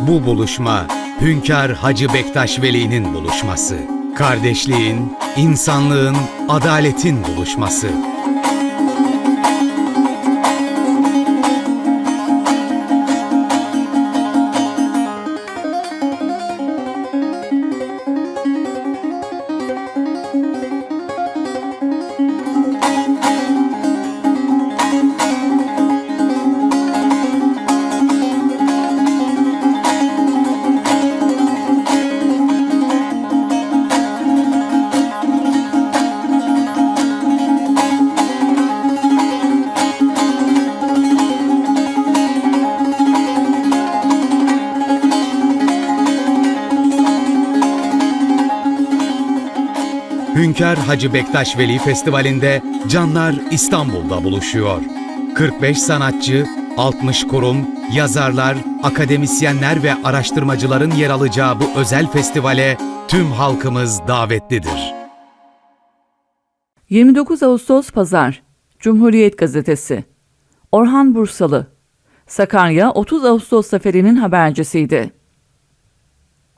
Bu buluşma Hünkar Hacı Bektaş Veli'nin buluşması. Kardeşliğin, insanlığın, adaletin buluşması. Hünkar Hacı Bektaş Veli Festivali'nde canlar İstanbul'da buluşuyor. 45 sanatçı, 60 kurum, yazarlar, akademisyenler ve araştırmacıların yer alacağı bu özel festivale tüm halkımız davetlidir. 29 Ağustos Pazar Cumhuriyet Gazetesi Orhan Bursalı Sakarya 30 Ağustos zaferinin habercisiydi.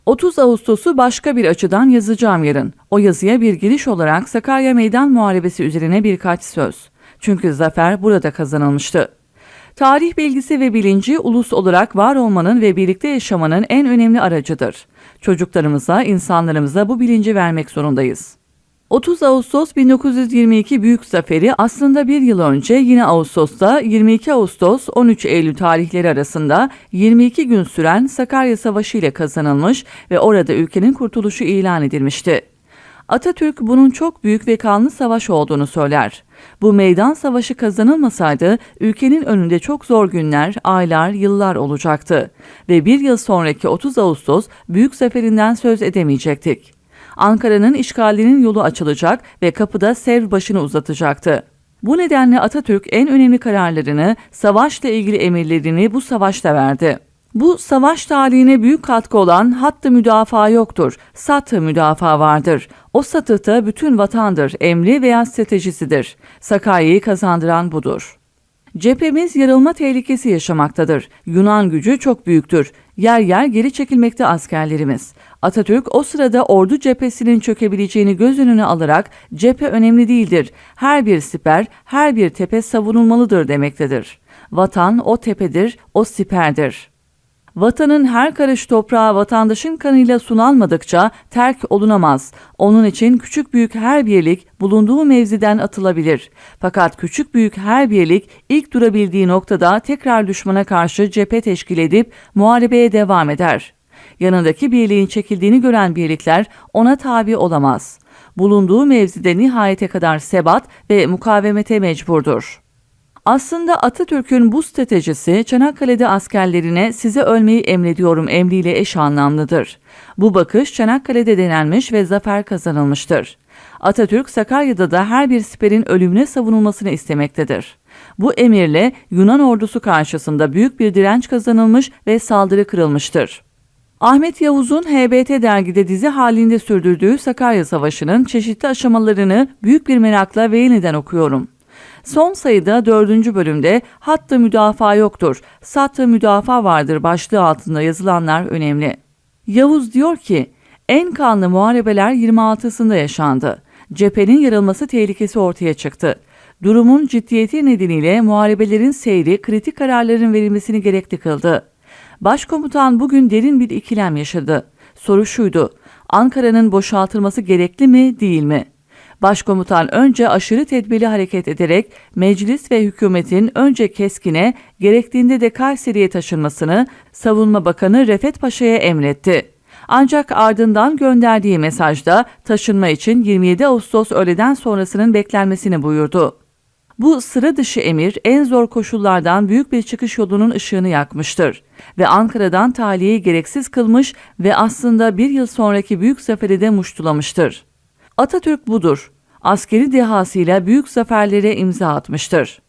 30 Ağustos'u başka bir açıdan yazacağım yarın. O yazıya bir giriş olarak Sakarya Meydan Muharebesi üzerine birkaç söz. Çünkü zafer burada kazanılmıştı. Tarih bilgisi ve bilinci ulus olarak var olmanın ve birlikte yaşamanın en önemli aracıdır. Çocuklarımıza, insanlarımıza bu bilinci vermek zorundayız. 30 Ağustos 1922 Büyük Zaferi aslında bir yıl önce yine Ağustos'ta 22 Ağustos 13 Eylül tarihleri arasında 22 gün süren Sakarya Savaşı ile kazanılmış ve orada ülkenin kurtuluşu ilan edilmişti. Atatürk bunun çok büyük ve kanlı savaş olduğunu söyler. Bu meydan savaşı kazanılmasaydı ülkenin önünde çok zor günler, aylar, yıllar olacaktı ve bir yıl sonraki 30 Ağustos büyük zaferinden söz edemeyecektik. Ankara'nın işgalinin yolu açılacak ve kapıda sev başını uzatacaktı. Bu nedenle Atatürk en önemli kararlarını, savaşla ilgili emirlerini bu savaşta verdi. Bu savaş tarihine büyük katkı olan hattı müdafaa yoktur, satı müdafaa vardır. O satıhta bütün vatandır, emri veya stratejisidir. Sakarya'yı kazandıran budur. Cephemiz yarılma tehlikesi yaşamaktadır. Yunan gücü çok büyüktür. Yer yer geri çekilmekte askerlerimiz. Atatürk o sırada ordu cephesinin çökebileceğini göz önüne alarak cephe önemli değildir. Her bir siper, her bir tepe savunulmalıdır demektedir. Vatan o tepedir, o siperdir. Vatanın her karış toprağı vatandaşın kanıyla sunalmadıkça terk olunamaz. Onun için küçük büyük her birlik bulunduğu mevziden atılabilir. Fakat küçük büyük her birlik ilk durabildiği noktada tekrar düşmana karşı cephe teşkil edip muharebeye devam eder. Yanındaki birliğin çekildiğini gören birlikler ona tabi olamaz. Bulunduğu mevzide nihayete kadar sebat ve mukavemete mecburdur. Aslında Atatürk'ün bu stratejisi Çanakkale'de askerlerine size ölmeyi emrediyorum emriyle eş anlamlıdır. Bu bakış Çanakkale'de denenmiş ve zafer kazanılmıştır. Atatürk Sakarya'da da her bir siperin ölümüne savunulmasını istemektedir. Bu emirle Yunan ordusu karşısında büyük bir direnç kazanılmış ve saldırı kırılmıştır. Ahmet Yavuz'un HBT dergide dizi halinde sürdürdüğü Sakarya Savaşı'nın çeşitli aşamalarını büyük bir merakla ve yeniden okuyorum. Son sayıda dördüncü bölümde hattı müdafaa yoktur, sattı müdafaa vardır başlığı altında yazılanlar önemli. Yavuz diyor ki, en kanlı muharebeler 26'sında yaşandı. Cephenin yarılması tehlikesi ortaya çıktı. Durumun ciddiyeti nedeniyle muharebelerin seyri kritik kararların verilmesini gerekli kıldı. Başkomutan bugün derin bir ikilem yaşadı. Soru şuydu, Ankara'nın boşaltılması gerekli mi değil mi? Başkomutan önce aşırı tedbirli hareket ederek meclis ve hükümetin önce Keskin'e gerektiğinde de Kayseri'ye taşınmasını Savunma Bakanı Refet Paşa'ya emretti. Ancak ardından gönderdiği mesajda taşınma için 27 Ağustos öğleden sonrasının beklenmesini buyurdu. Bu sıra dışı emir en zor koşullardan büyük bir çıkış yolunun ışığını yakmıştır ve Ankara'dan tahliyeyi gereksiz kılmış ve aslında bir yıl sonraki büyük zaferi de muştulamıştır. Atatürk budur. Askeri dehasıyla büyük zaferlere imza atmıştır.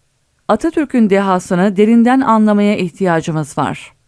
Atatürk'ün dehasını derinden anlamaya ihtiyacımız var.